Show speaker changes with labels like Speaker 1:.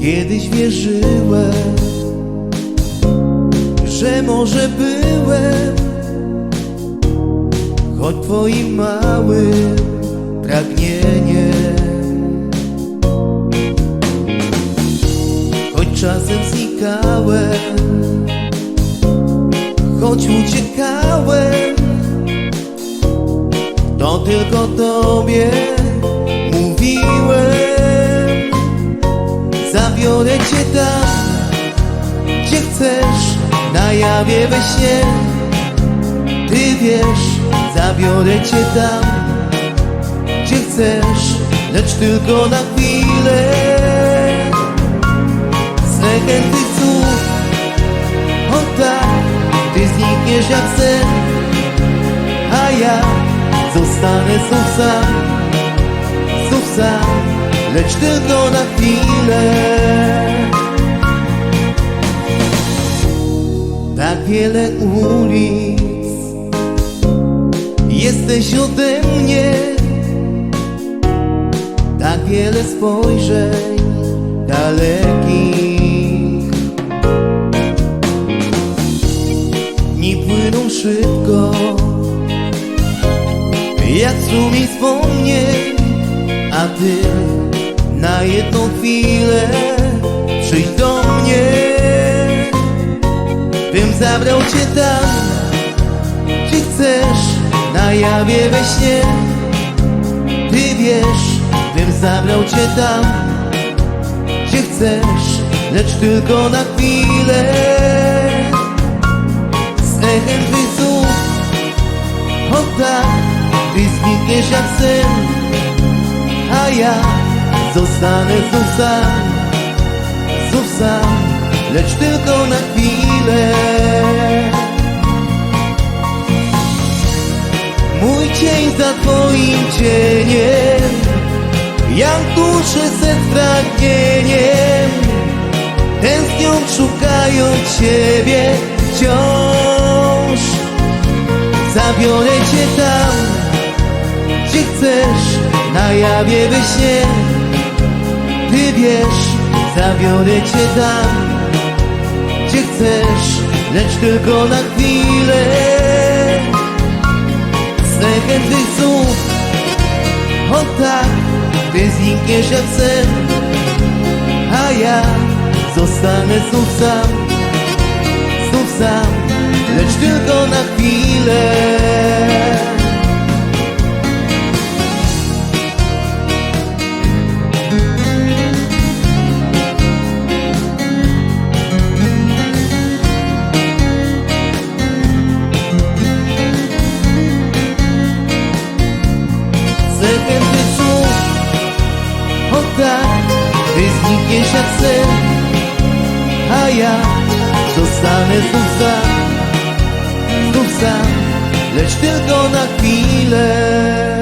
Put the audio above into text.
Speaker 1: Kiedyś wierzyłem, że może byłem choć twoim małym pragnieniem. Choć czasem znikałem, choć uciekałem, to tylko tobie mówiłem. Zabiorę cię tam, gdzie chcesz, na jawie we śnie. Ty wiesz, zabiorę cię tam, gdzie chcesz, lecz tylko na chwilę. Z tych słów, o tak, ty znikniesz jak sen, a ja zostanę znów sam, znów sam, lecz tylko na chwilę. Wiele ulic. Jesteś ode mnie. Tak wiele spojrzeń dalekich. Dni płyną szybko Jak strumień wspomnień A ty na jedną chwilę Przyjdź do mnie zabrał cię tam, gdzie chcesz, na jawie we śnie. Ty wiesz, bym zabrał cię tam, gdzie chcesz, lecz tylko na chwilę. Z echem twych słów, o tak, ty znikniesz jak sen, a ja zostanę znów sam, znów sam lecz tylko na chwilę. Cień za twoim cieniem, jak duszę set pragnieniem, tęsknią szukając ciebie wciąż. Zabiorę cię tam, gdzie chcesz, na jawie we śnie. Ty wiesz, zabiorę cię tam, gdzie chcesz, lecz tylko na chwilę. Tych słów, o tak, ty znikniesz jak sen, a ja zostanę znów sam, znów sam, lecz tylko na chwilę. Ty znikniesz jak sen A ja zostanę znów sam Znów sam, lecz tylko na chwilę